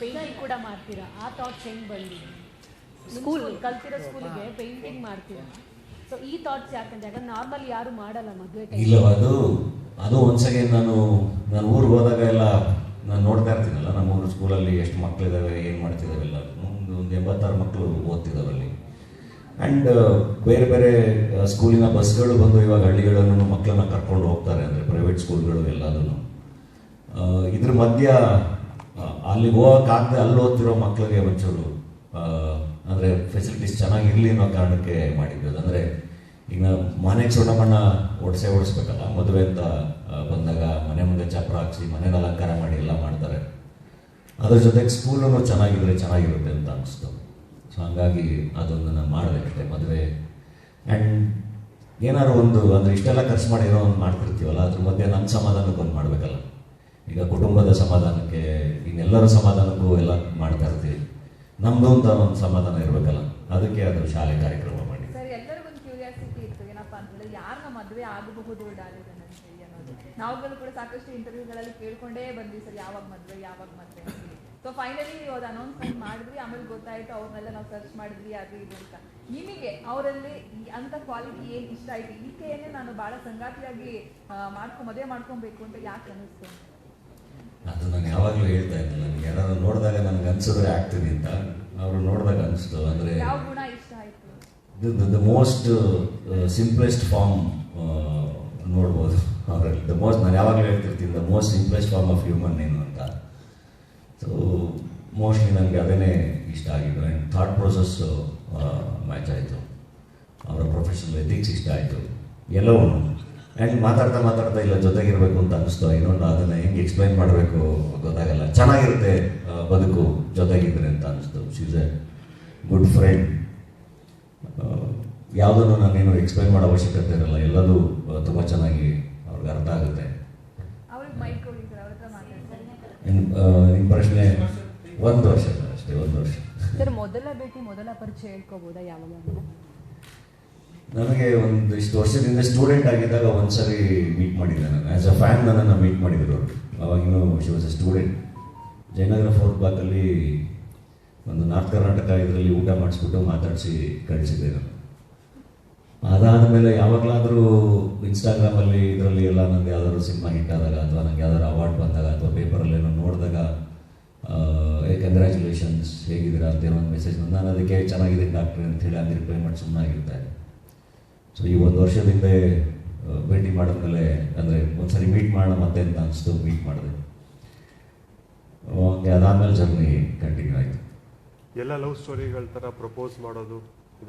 Painting ಕೂಡ ಮಾಡ್ತೀರಾ? ಆ ಥಾಟ್ಸ್ ಹೆಂಗೆ ಬಂದಿದೆ? ಸ್ಕೂಲ್ ಕಲ್ತಿರೋ ಸ್ಕೂಲಿಗೆ ಪೇಂಟಿಂಗ್ ಮಾಡ್ತೀರಾ? ಸೊ ಈ ಥಾಟ್ಸ್ ಯಾಕಂದ್ರೆ ಯಾಕಂದ್ರೆ ನಾರ್ಮಲ್ ಯಾರು ಮಾಡಲ್ಲ ಮದುವೆ ಇಲ್ಲ ಅದು ಅದು ಒಂದ್ಸಗೆ ಅಗೇನ್ ನಾನು ನಾನು ಊರಿಗೆ ಹೋದಾಗ ಎಲ್ಲ ನಾನು ನೋಡ್ತಾ ಇರ್ತೀನಲ್ಲ ನಮ್ಮ ಊರು ಸ್ಕೂಲಲ್ಲಿ ಎಷ್ಟು ಮಕ್ಕಳಿದ್ದಾವೆ ಏನು ಮಾಡ್ತಿದ್ದಾವೆ ಎಲ್ಲ ಒಂದು ಒಂದು ಎಂಬತ್ತಾರು ಮಕ್ಕಳು ಓದ್ತಿದ್ದಾವೆ ಅಲ್ಲಿ. ಆ್ಯಂಡ್ ಬೇರೆ ಬೇರೆ ಆ, ಸ್ಕೂಲಿನ ಬಸ್ಗಳು ಬಂದು ಇವಾಗ ಹಳ್ಳಿಗಳನ್ನು ಮಕ್ಕಳನ್ನ ಕರ್ಕೊಂಡು ಹೋಗ್ತಾರೆ ಅಂದರೆ ಪ್ರೈವೇಟ್ ಸ್ಕೂಲ್ಗಳು ಎಲ್ಲದನ್ನು ಇದ್ರ ಮಧ್ಯ ಅಲ್ಲಿಗೆ ಹೋಗೋಕ್ಕಾಗದೆ ಅಲ್ಲಿ ಓದ್ತಿರೋ ಮಕ್ಕಳಿಗೆ ಒಂಚೂರು ಅಂದರೆ ಫೆಸಿಲಿಟೀಸ್ ಚೆನ್ನಾಗಿರಲಿ ಅನ್ನೋ ಕಾರಣಕ್ಕೆ ಮಾಡಿದ್ವಿ. ಅದಂದರೆ ಈಗ ಮನೆ ಚೂಡಮಣ್ಣ ಓಡಿಸೇ ಓಡಿಸ್ಬೇಕಲ್ಲ, ಮದುವೆ ಅಂತ ಬಂದಾಗ ಮನೆ ಮುಂದೆ ಚಪ್ರ ಹಾಕ್ಸಿ ಮನೇನ ಅಲಂಕಾರ ಮಾಡಿ ಎಲ್ಲ ಮಾಡ್ತಾರೆ. ಅದ್ರ ಜೊತೆಗೆ ಸ್ಕೂಲನ್ನು ಚೆನ್ನಾಗಿದ್ರೆ ಚೆನ್ನಾಗಿರುತ್ತೆ ಅಂತ ಅನಿಸ್ತು. ಸೊ ಹಂಗಾಗಿ ಅದೊಂದು ನಾನು ಮಾಡಿದೆ ಅಷ್ಟೇ ಮದುವೆ. ಆ್ಯಂಡ್ ಏನಾದ್ರು ಒಂದು, ಅಂದರೆ ಇಷ್ಟೆಲ್ಲ ಖರ್ಚು ಮಾಡಿರೋ ಒಂದು ಮಾಡ್ತಿರ್ತೀವಲ್ಲ, ಅದ್ರ ಮಧ್ಯೆ ನನ್ನ ಸಮಾಧಾನಕ್ಕೆ ಒಂದು ಮಾಡಬೇಕಲ್ಲ. ಈಗ ಕುಟುಂಬದ ಸಮಾಧಾನಕ್ಕೆ, ಇನ್ನೆಲ್ಲರ ಸಮಾಧಾನಕ್ಕೂ ಎಲ್ಲ ಮಾಡ್ತಾ ಇರ್ತೀವಿ. ನಮ್ದು ಅಂತ ಒಂದು ಸಮಾಧಾನ ಇರಬೇಕಲ್ಲ, ಅದಕ್ಕೆ ಅದು ಶಾಲೆ ಕಾರ್ಯಕ್ರಮ ಮಾಡಿ ಎಲ್ಲರಿಗೊಂದು ಕ್ಯೂರಿಯಾಸಿಟಿ ಇತ್ತು, ಏನಪ್ಪಾ ಅಂತಂದ್ರೆ ಯಾರನ್ನ ಮದುವೆ ಆಗಬಹುದು ನಾವುಗಳು ಕೂಡ ಸಾಕಷ್ಟು ಇಂಟರ್ವ್ಯೂಗಳಲ್ಲಿ ಕೇಳ್ಕೊಂಡೇ ಬಂದ್ವಿ, ಸರ್, ಯಾವಾಗ ಮದುವೆ ಯಾವಾಗ ಮದುವೆ ಸೊ ಫೈನಲಿ ಅದು ಅನೌನ್ಸ್ಮೆಂಟ್ ಮಾಡಿದ್ವಿ, ಆಮೇಲೆ ಗೊತ್ತಾಯ್ತು, ಅವ್ರನ್ನೆಲ್ಲ ನಾವು ಸರ್ಚ್ ಮಾಡಿದ್ವಿ, ಅದು ಇದು ಅಂತ. ನಿಮಗೆ ಅವರಲ್ಲಿ ಅಂತ ಕ್ವಾಲಿಟಿ ಏನು ಇಷ್ಟ ಆಯ್ತು? ಈಕೆಯನ್ನೇ ನಾನು ಬಹಳ ಸಂಗಾತಿಯಾಗಿ ಮಾಡ್ಕೊ, ಮದುವೆ ಮಾಡ್ಕೊಬೇಕು ಅಂತ ಯಾಕೆ ಅನ್ನಿಸ್ತು? ಅದು ನಾನು ಯಾವಾಗಲೂ ಹೇಳ್ತಾ ಇದ್ದೆ ನನಗೆ ಯಾರು ನೋಡಿದಾಗ ನನಗೆ ಅನ್ಸಿದ್ರೆ ಆಗ್ತೀನಿ ಅಂತ. ಅವರು ನೋಡಿದಾಗ ಅನಿಸ್ತು ಅಂದರೆ ದ ಮೋಸ್ಟ್ ಸಿಂಪ್ಲೆಸ್ಟ್ ಫಾರ್ಮ್ ನೋಡ್ಬೋದು. ಅವರಲ್ಲಿ ದ ಮೋಸ್ಟ್ ನಾನು ಯಾವಾಗಲೂ ಹೇಳ್ತಿರ್ತೀನಿ the most simplest form of human ಏನು ಅಂತ. ಸೊ ಮೋಸ್ಟ್ಲಿ ನನಗೆ ಅದೇನೇ ಇಷ್ಟ ಆಗಿದ್ದು. ಆ್ಯಂಡ್ ಥಾಟ್ ಪ್ರೊಸೆಸ್ಸು ಮ್ಯಾಚ್ ಆಯಿತು. ಅವರ ಪ್ರೊಫೆಷನಲ್ ಎಥಿಕ್ಸ್ ಇಷ್ಟ ಆಯಿತು. ಎಲ್ಲವೂ. ಆ್ಯಂಡ್ ಮಾತಾಡ್ತಾ ಮಾತಾಡ್ತಾ ಇಲ್ಲ ಜೊತೆಗಿರಬೇಕು ಅಂತ ಅನಿಸ್ತು. ಇನ್ನೊಂದು ಅದನ್ನು ಹೆಂಗೆ ಎಕ್ಸ್ಪ್ಲೈನ್ ಮಾಡಬೇಕು ಗೊತ್ತಾಗಲ್ಲ. ಚೆನ್ನಾಗಿರುತ್ತೆ ಬದುಕು ಜೊತೆಗಿದ್ರೆ ಅಂತ ಅನಿಸ್ತು. ಶೀಸ್ ಎ ಗುಡ್ ಫ್ರೆಂಡ್ ಯಾವುದನ್ನು ನಾನೇನು ಎಕ್ಸ್ಪ್ಲೈನ್ ಮಾಡೋ ಅವಶ್ಯಕತೆ ಇರಲ್ಲ. ಎಲ್ಲದೂ ತುಂಬ ಚೆನ್ನಾಗಿ ಅವ್ರಿಗೆ ಅರ್ಥ ಆಗುತ್ತೆ. ನಿಮ್ಮ ಪ್ರಶ್ನೆ ಒಂದು ವರ್ಷ ಅಷ್ಟೇ ಒಂದು ವರ್ಷ. ಮೊದಲ ಭೇಟಿ ಮೊದಲ ಪರಿಚಯ ಹೇಳ್ಕೋಬೋದಾ ಯಾವಾಗ? ನನಗೆ ಒಂದು ಇಷ್ಟು ವರ್ಷದಿಂದ ಸ್ಟೂಡೆಂಟ್ ಆಗಿದ್ದಾಗ ಒಂದ್ಸರಿ ಮೀಟ್ ಮಾಡಿದ್ದೆ ನಾನು. ಆ್ಯಸ್ ಅ ಫ್ಯಾನ್ ನನ್ನನ್ನು ಮೀಟ್ ಮಾಡಿದ್ರು ಅವರು. ಅವಾಗಿನೂ she was a student Jayanagar fourth ಬ್ಲಾಕಲ್ಲಿ ಒಂದು ನಾರ್ತ್ ಕರ್ನಾಟಕ ಇದರಲ್ಲಿ ಊಟ ಮಾಡಿಸ್ಬಿಟ್ಟು ಮಾತಾಡಿಸಿ ಕಳಿಸಿದ್ದೆ ನಾನು. ಅದಾದಮೇಲೆ ಯಾವಾಗಲಾದರೂ ಇನ್ಸ್ಟಾಗ್ರಾಮಲ್ಲಿ ಇದರಲ್ಲಿ ಎಲ್ಲ ನನಗೆ ಯಾವ್ದಾದ್ರು ಸಿನಿಮಾ ಹಿಟ್ ಆದಾಗ ಅಥವಾ ನನಗೆ ಯಾವ್ದಾದ್ರು ಅವಾರ್ಡ್ ಬಂದಾಗ ಅಥವಾ ಪೇಪರಲ್ಲಿ ಏನೋ ನೋಡಿದಾಗ ಏ ಕಂಗ್ರ್ಯಾಚುಲೇಷನ್ಸ್ ಹೇಗಿದ್ದೀರಾ? ಅಂತ ಏನೋ ಒಂದು ಮೆಸೇಜ್ ನಾನು ಅದಕ್ಕೆ ಚೆನ್ನಾಗಿದೆ ಡಾಕ್ಟ್ರೆ ಅಂತ ಹೇಳಿ ರಿಪ್ಲೈ ಮಾಡಿ ಸುಮ್ಮನಾಗಿರ್ತಾ ಇದ್ದೆ. ಸೊ ಈ ಒಂದು ವರ್ಷದ ಹಿಂದೆ ಭೇಟಿ ಮಾಡಿದ್ಮೇಲೆ, ಅಂದರೆ ಒಂದ್ಸರಿ ಮೀಟ್ ಮಾಡೋಣ ಮತ್ತೆ ಅಂತ ಅನಿಸ್ತು ಮೀಟ್ ಮಾಡಿದೆ. ಹಂಗೆ ಅದಾದಮೇಲೆ ಜರ್ನಿ ಕಂಟಿನ್ಯೂ ಆಯಿತು. ಎಲ್ಲ ಲವ್ ಸ್ಟೋರಿಗಳ ಥರ ಪ್ರಪೋಸ್ ಮಾಡೋದು?